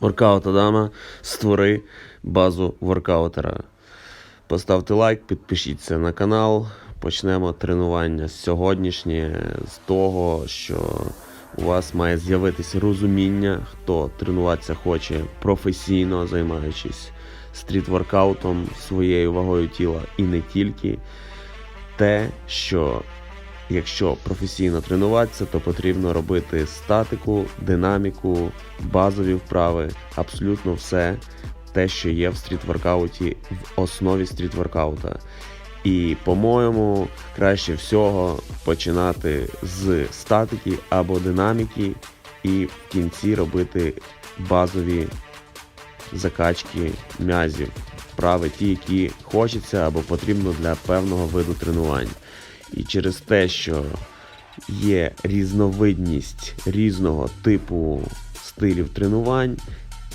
Воркаут Адама, створи базу воркаутера. Поставте лайк, підпишіться на канал. Почнемо тренування сьогоднішнє з того, що у вас має з'явитися розуміння, хто тренуватися хоче професійно, займаючись стріт-воркаутом, своєю вагою тіла і не тільки. Те, що якщо професійно тренуватися, то потрібно робити статику, динаміку, базові вправи, абсолютно все те, що є в стріт-воркауті, в основі стріт-воркаута. І, по-моєму, краще всього починати з статики або динаміки, і в кінці робити базові закачки м'язів, вправи, ті, які хочеться або потрібно для певного виду тренувань. І через те, що є різновидність різного типу стилів тренувань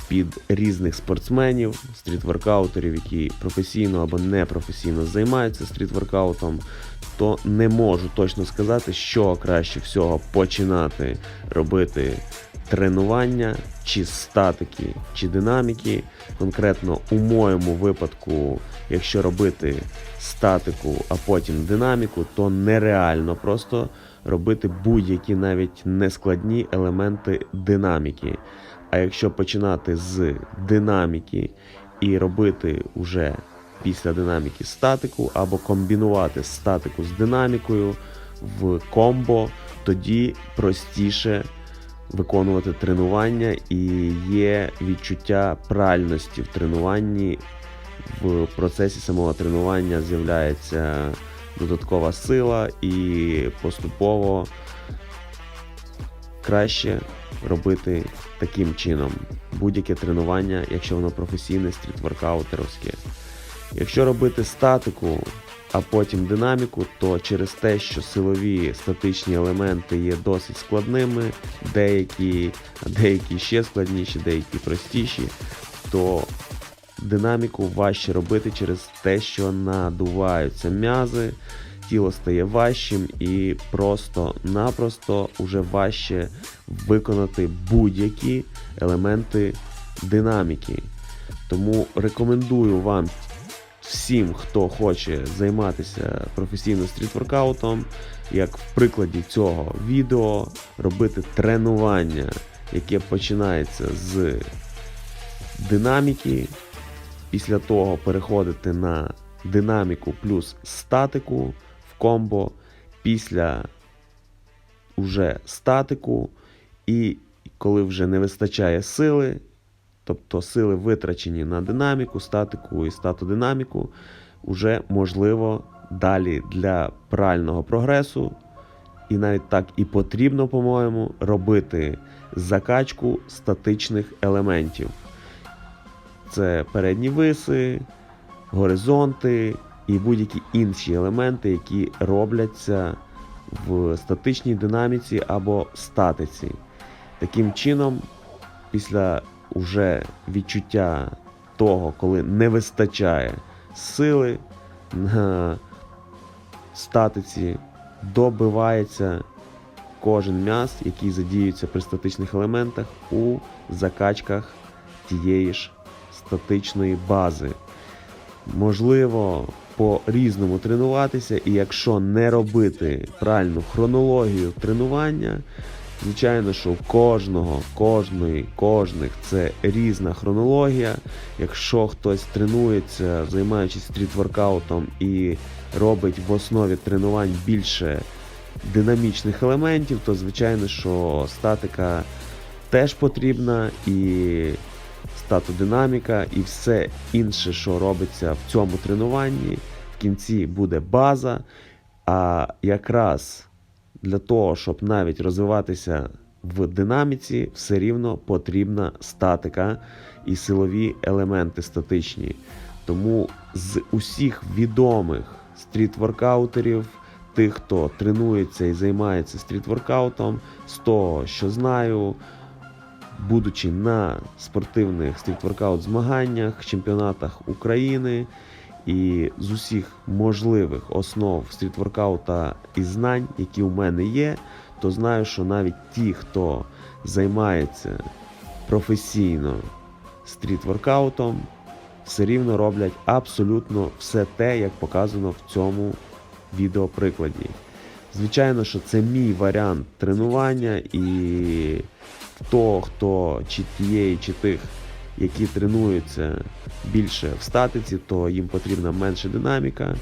під різних спортсменів, стрітворкаутерів, які професійно або непрофесійно займаються стрітворкаутом, то не можу точно сказати, що краще всього починати робити тренування, чи статики, чи динаміки. Конкретно у моєму випадку, якщо робити статику, а потім динаміку, то нереально просто робити будь-які навіть нескладні елементи динаміки. А якщо починати з динаміки і робити уже після динаміки статику, або комбінувати статику з динамікою в комбо, тоді простіше виконувати тренування і є відчуття правильності в тренуванні. В процесі самого тренування з'являється додаткова сила і поступово краще робити таким чином будь-яке тренування, якщо воно професійне стрітворкаутеровське. Якщо робити статику, а потім динаміку, то через те, що силові статичні елементи є досить складними, деякі, деякі ще складніші, деякі простіші, то динаміку важче робити через те, що надуваються м'язи, тіло стає важчим і просто-напросто вже важче виконати будь-які елементи динаміки. Тому рекомендую вам всім, хто хоче займатися професійно стрітворкаутом, як в прикладі цього відео, робити тренування, яке починається з динаміки. Після того переходити на динаміку плюс статику в комбо. Після уже статику, і коли вже не вистачає сили, тобто сили витрачені на динаміку, статику і статодинаміку, вже можливо далі для правильного прогресу, і навіть так і потрібно, по-моєму, робити закачку статичних елементів. Це передні виси, горизонти і будь-які інші елементи, які робляться в статичній динаміці або статиці. Таким чином, після уже відчуття того, коли не вистачає сили на статиці, добивається кожен м'яз, який задіюється при статичних елементах у закачках тієї ж статичної бази. Можливо, по-різному тренуватися, і якщо не робити правильну хронологію тренування, звичайно, що у кожного, кожної, кожних це різна хронологія. Якщо хтось тренується, займаючись стрітворкаутом і робить в основі тренувань більше динамічних елементів, то звичайно, що статика теж потрібна і статодинаміка і все інше, що робиться в цьому тренуванні, в кінці буде база. А якраз для того, щоб навіть розвиватися в динаміці, все рівно потрібна статика і силові елементи статичні. Тому з усіх відомих стрітворкаутерів, тих, хто тренується і займається стрітворкаутом, з того, що знаю, будучи на спортивних стрітворкаут змаганнях, чемпіонатах України і з усіх можливих основ стрітворкаута і знань, які у мене є, то знаю, що навіть ті, хто займається професійно стріт-воркаутом, все рівно роблять абсолютно все те, як показано в цьому відеоприкладі. Звичайно, що це мій варіант тренування, і хто, хто чи тієї, чи тих, які тренуються більше в статиці, то їм потрібна менша динаміка.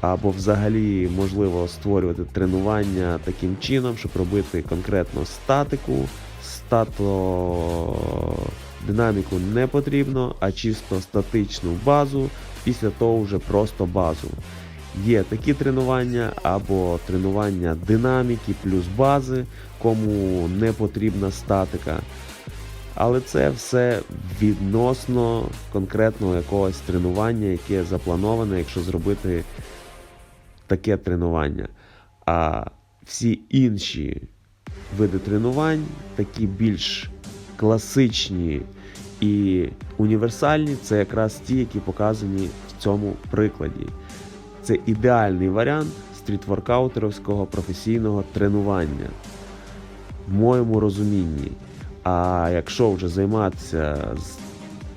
Або взагалі можливо створювати тренування таким чином, щоб робити конкретно статику. Стато динаміку не потрібно, а чисто статичну базу, після того вже просто базу. Є такі тренування або тренування динаміки плюс бази, кому не потрібна статика. Але це все відносно конкретного якогось тренування, яке заплановане, якщо зробити таке тренування. А всі інші види тренувань, такі більш класичні і універсальні, це якраз ті, які показані в цьому прикладі. Це ідеальний варіант стрітворкаутеровського професійного тренування в моєму розумінні. А якщо вже займатися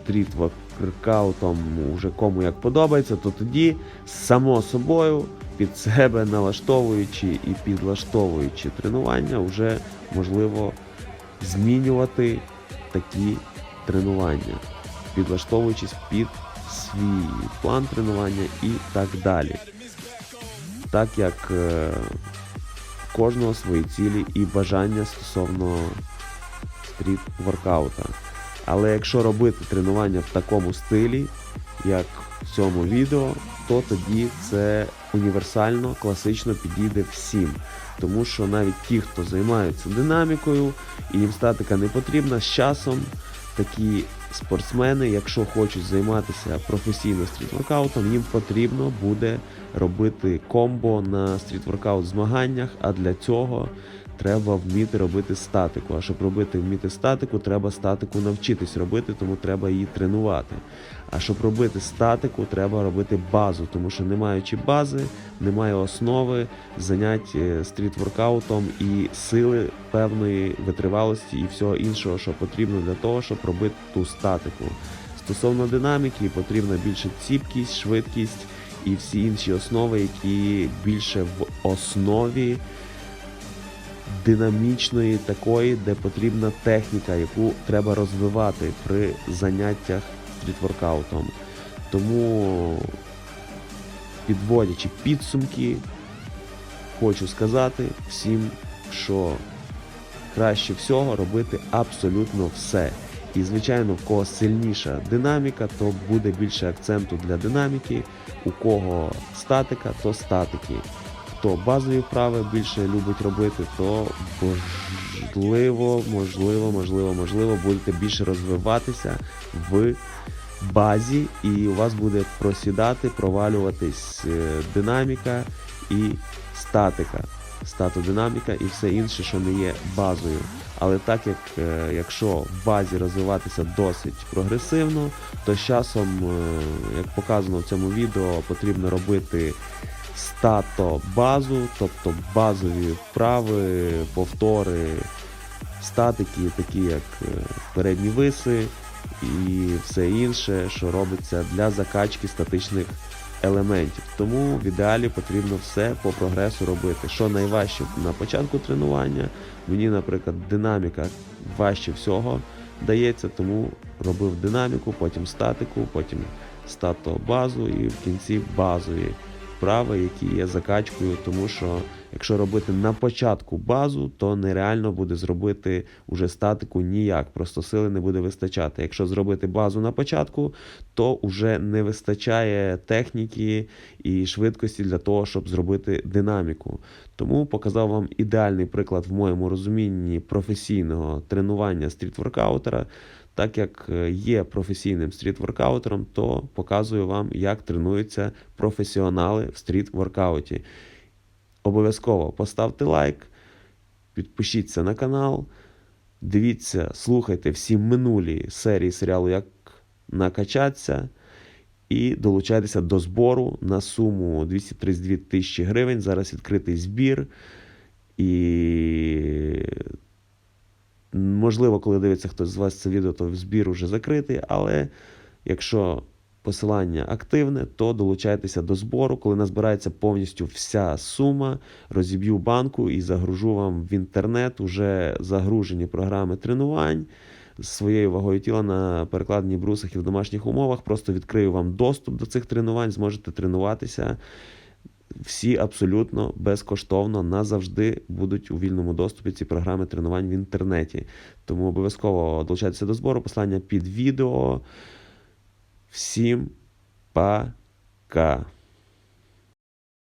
стрітворкаутом вже кому як подобається, то тоді само собою під себе налаштовуючи і підлаштовуючи тренування, вже можливо змінювати такі тренування, підлаштовуючись під свій план тренування і так далі. Так як е, кожного свої цілі і бажання стосовно стріт-воркаута. Але якщо робити тренування в такому стилі, як в цьому відео, то тоді це універсально, класично підійде всім. Тому що навіть ті, хто займаються динамікою і їм статика не потрібна, з часом такі спортсмени, якщо хочуть займатися професійно стрітворкаутом, їм потрібно буде робити комбо на стрітворкаут змаганнях, а для цього треба вміти робити статику. А щоб робити вміти статику, треба статику навчитись робити, тому треба її тренувати. А щоб робити статику, треба робити базу, тому що не маючи бази, немає основи занять е, стріт-воркаутом і сили певної витривалості і всього іншого, що потрібно для того, щоб робити ту статику. Стосовно динаміки, потрібна більше ціпкість, швидкість і всі інші основи, які більше в основі динамічної такої, де потрібна техніка, яку треба розвивати при заняттях стрітворкаутом. Тому, підводячи підсумки, хочу сказати всім, що краще всього робити абсолютно все. І, звичайно, в кого сильніша динаміка, то буде більше акценту для динаміки, у кого статика, то статики. Хто базові вправи більше любить робити, то можливо, можливо, можливо, можливо, будете більше розвиватися в базі, і у вас буде просідати, провалюватись е, динаміка і статика. Статодинаміка і все інше, що не є базою. Але так як е, якщо в базі розвиватися досить прогресивно, то з часом, е, як показано в цьому відео, потрібно робити стато базу, тобто базові вправи, повтори, статики, такі як е, передні виси і все інше, що робиться для закачки статичних елементів. Тому в ідеалі потрібно все по прогресу робити. Що найважче на початку тренування, мені, наприклад, динаміка важче всього дається, тому робив динаміку, потім статику, потім стато базу і в кінці базові вправи, які є закачкою, тому що якщо робити на початку базу, то нереально буде зробити уже статику ніяк, просто сили не буде вистачати. Якщо зробити базу на початку, то вже не вистачає техніки і швидкості для того, щоб зробити динаміку. Тому показав вам ідеальний приклад в моєму розумінні професійного тренування стрітворкаутера. Так як е, є професійним стріт-воркаутером, то показую вам, як тренуються професіонали в стріт-воркауті. Обов'язково поставте лайк, підпишіться на канал, дивіться, слухайте всі минулі серії серіалу Як накачатися. І долучайтеся до збору на суму 232 тисячі гривень. Зараз відкритий збір. І Можливо, коли дивиться хтось з вас це відео, то збір уже закритий, але якщо посилання активне, то долучайтеся до збору. Коли назбирається повністю вся сума, розіб'ю банку і загружу вам в інтернет уже загружені програми тренувань з своєю вагою тіла на перекладенні брусах і в домашніх умовах. Просто відкрию вам доступ до цих тренувань, зможете тренуватися. Всі абсолютно безкоштовно назавжди будуть у вільному доступі ці програми тренувань в інтернеті. Тому обов'язково долучайтеся до збору. Послання під відео. Всім пока.